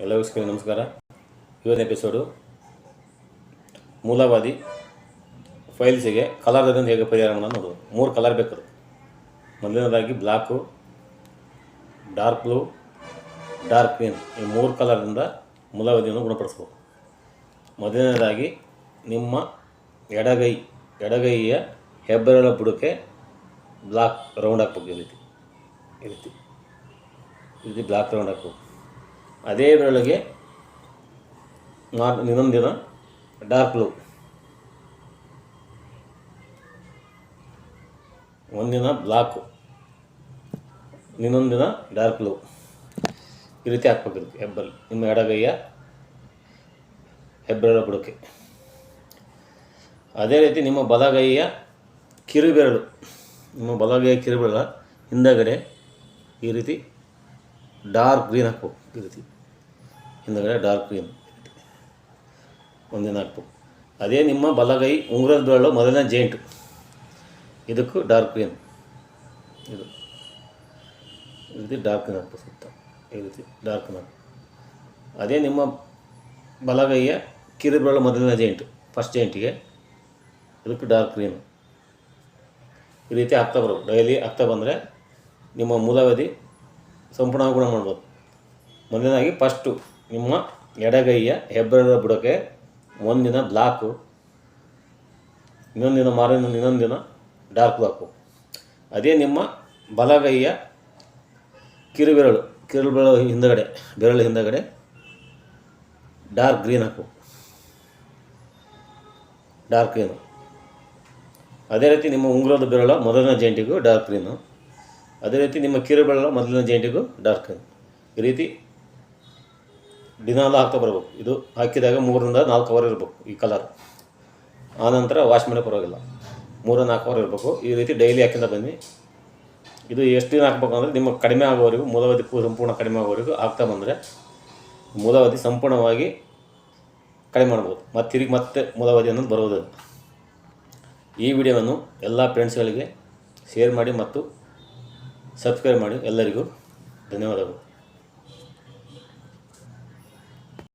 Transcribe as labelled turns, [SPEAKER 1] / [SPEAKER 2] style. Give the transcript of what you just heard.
[SPEAKER 1] ಎಲ್ಲ ವೀಕ್ಷಕರಿಗೆ ನಮಸ್ಕಾರ. ಇವತ್ತಿನ ಎಪಿಸೋಡು ಮೂಲವಾದಿ ಫೈಲ್ಸಿಗೆ ಕಲರ್ ಅದನ್ನು ಹೇಗೆ ಪರಿಹಾರ ಮಾಡೋದು ನೋಡೋದು ಮೂರು ಕಲರ್ ಬೇಕದು ಮೊದಲನೇದಾಗಿ black dark blue dark green ಈ ಮೂರು ಕಲರಿಂದ ಮೂಲವಾದಿಯನ್ನು ಗುಣಪಡಿಸ್ಬೋದು ಮೊದಲನೇದಾಗಿ ನಿಮ್ಮ ಎಡಗೈ, ಎಡಗೈಯ ಹೆಬ್ಬೆರಳ ಬುಡಕ್ಕೆ ಬ್ಲಾಕ್ ರೌಂಡ್ ಹಾಕ್ಬೇಕು ಈ ರೀತಿ. ಈ ರೀತಿ. ಈ ರೀತಿ ಬ್ಲಾಕ್ ರೌಂಡ್ ಹಾಕ್ಬೇಕು. ಅದೇ ಬೆರಳಿಗೆ ನಾಲ್ಕು ಇನ್ನೊಂದಿನ ದಿನ ಡಾರ್ಕ್ ಬ್ಲೂ ಒಂದಿನ ಬ್ಲಾಕು ಇನ್ನೊಂದಿನ ದಿನ ಡಾರ್ಕ್ ಬ್ಲೂ ಈ ರೀತಿ ಹಾಕ್ಬೇಕಿರುತ್ತೆ ಹೆಬ್ಬಲ್ ನಿಮ್ಮ ಎಡಗೈಯ ಹೆಬ್ಬೆರಳ ಬುಡಕ್ಕೆ. ಅದೇ ರೀತಿ ನಿಮ್ಮ ಬಲಗೈಯ ಕಿರುಬೆರಳು. ನಿಮ್ಮ ಬಲಗೈಯ ಕಿರುಬೆರಳ ಹಿಂದಗಡೆ ಈ ರೀತಿ ಡಾರ್ಕ್ ಗ್ರೀನ್ ಹಾಕ್ಬೇಕು, ಈ ರೀತಿ. ಹಿಂದಗಡೆ ಡಾರ್ಕ್ ಗ್ರೀನ್ ಒಂದಿನ ಹಾಕ್ಬೇಕು. ಅದೇ ನಿಮ್ಮ ಬಲಗೈ ಉಂಗುರದ ಬೆರಳು ಮೊದಲನೇ ಜೇಂಟು ಇದಕ್ಕೂ ಡಾರ್ಕ್ ಗ್ರೀನ್ ಇದು. ಈ ರೀತಿ ಡಾರ್ಕ್ ಹಾಕ್ಬೇಕು ಸುತ್ತ. ಈ ರೀತಿ ಡಾರ್ಕ್ ಗ್ರೀನ್ ಅದೇ ನಿಮ್ಮ ಬಲಗೈಯ ಕಿರುಬೆರಳು ಮೊದಲನೇ ಜೇಂಟು ಫಸ್ಟ್ ಜೇಂಟಿಗೆ ಇದಕ್ಕೆ ಡಾರ್ಕ್ ಗ್ರೀನ್ ಈ ರೀತಿ ಆಗ್ತಾ ಬರೋದು ಡೈಲಿ ಆಗ್ತಾ ಬಂದರೆ ನಿಮ್ಮ ಮೂಲಾವಧಿ ಸಂಪೂರ್ಣ ಗುಣ ಮಾಡ್ಬೋದು. ಮೊದಲನೇದಾಗಿ ಫಸ್ಟು. ನಿಮ್ಮ ಎಡಗೈಯ ಹೆಬ್ಬೆರಳ ಬುಡಕ್ಕೆ ಒಂದಿನ ಬ್ಲಾಕು, ಇನ್ನೊಂದಿನ ದಿನ ಮಾರಿನ ಇನ್ನೊಂದು ದಿನ ಡಾರ್ಕ್ ಬ್ಲಾಕು. ಅದೇ ನಿಮ್ಮ ಬಲಗೈಯ ಕಿರುಬೆರಳು ಕಿರುಬೆರಳು ಹಿಂದಗಡೆ, ಬೆರಳು ಹಿಂದಗಡೆ ಡಾರ್ಕ್ ಗ್ರೀನ್ ಹಾಕು. Dark green. ಅದೇ ರೀತಿ ನಿಮ್ಮ ಉಂಗುರದ ಬೆರಳ ಮೊದಲನೇ ಜಂಟಿಗೂ ಡಾರ್ಕ್ ಗ್ರೀನು. ಅದೇ ರೀತಿ ನಿಮ್ಮ ಕಿರುಬೆರಳ ಮೊದಲನೇ ಜೈಂಟಿಗೂ ಡಾರ್ಕ್ ಗ್ರೀನ್. ಈ ರೀತಿ ದಿನಾಲು ಹಾಕ್ತಾ ಬರಬೇಕು. ಇದು ಹಾಕಿದಾಗ ಮೂರರಿಂದ ನಾಲ್ಕು ಅವರ್ ಇರಬೇಕು ಈ ಕಲರ್ ಆನಂತರ ವಾಶ್ ಮಾಡೋ ಪರವಾಗಿಲ್ಲ. ಮೂರು ನಾಲ್ಕು ಅವರ್ ಇರಬೇಕು. ಈ ರೀತಿ ಡೈಲಿ ಹಾಕಿಂದ ಬನ್ನಿ. ಇದು ಎಷ್ಟು ದಿನ ಹಾಕ್ಬೇಕು ಅಂದರೆ ನಿಮ್ಮ ಕಡಿಮೆ ಆಗೋವರೆಗೂ ಮೂಲವಧಿ ಸಂಪೂರ್ಣ ಕಡಿಮೆ ಆಗೋವರೆಗೂ ಹಾಕ್ತಾ ಬಂದರೆ ಮೂಲವಧಿ ಸಂಪೂರ್ಣವಾಗಿ ಕಡಿಮೆ ಮಾಡ್ಬೋದು. ಮತ್ತು ತಿರುಗಿ ಮತ್ತೆ ಮೂಲವಧಿ ಅನ್ನೋದು ಬರುವುದಿಲ್ಲ ಈ ವಿಡಿಯೋವನ್ನು ಎಲ್ಲ ಫ್ರೆಂಡ್ಸ್ಗಳಿಗೆ ಶೇರ್ ಮಾಡಿ ಮತ್ತು ಸಬ್ಸ್ಕ್ರೈಬ್ ಮಾಡಿ. ಎಲ್ಲರಿಗೂ ಧನ್ಯವಾದಗಳು.